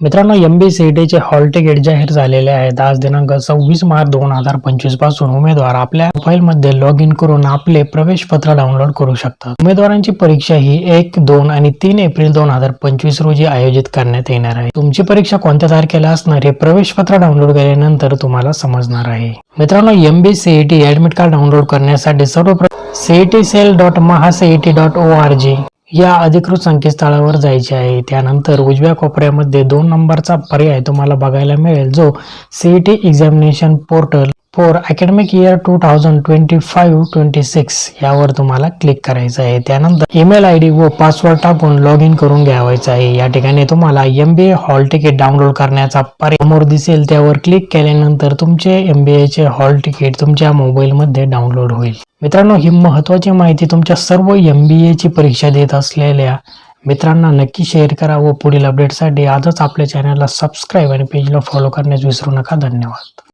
मित्रांनो M B C टीचे hall ticket जाहीर झालेले आहेत. आज दिनांक सव्वीस मार्च दोन हजार पंचवीसपासून उमेदवार आपल्या मोबाईलमध्ये लॉग इन करून आपले प्रवेश पत्र डाउनलोड करू शकतात. उमेदवारांची परीक्षा ही एक दोन आणि तीन एप्रिल दोन हजार पंचवीस रोजी आयोजित करण्यात येणार आहे. तुमची परीक्षा कोणत्या तारखेला असणार हे प्रवेश पत्र डाउनलोड केल्यानंतर तुम्हाला समजणार आहे. मित्रांनो M B C T admit card download करण्यासाठी सर्वप्रथम CET cell dot MahaCET dot O R G या अधिकृत संकेतस्थळावर जायचे आहे. त्यानंतर उजव्या कोपऱ्यामध्ये दोन नंबरचा पर्याय तुम्हाला बघायला मिळेल जो CET examination portal for academic year two thousand twenty five twenty six यावर तुम्हाला क्लिक करायचं आहे. त्यानंतर ईमेल आय डी व पासवर्ड टाकून लॉग इन करून घ्यावायचं आहे. या ठिकाणी तुम्हाला M B A hall ticket download करण्याचा पर्याय समोर दिसेल. त्यावर क्लिक केल्यानंतर तुमचे एम बी एचे हॉल तिकीट तुमच्या मोबाईलमध्ये डाउनलोड होईल. मित्रांनो ही महत्त्वाची माहिती तुमच्या सर्व एम बी एची परीक्षा देत असलेल्या मित्रांना नक्की शेअर करा व पुढील अपडेटसाठी आजच आपल्या चॅनलला सबस्क्राईब आणि पेजला फॉलो करण्यास विसरू नका. धन्यवाद.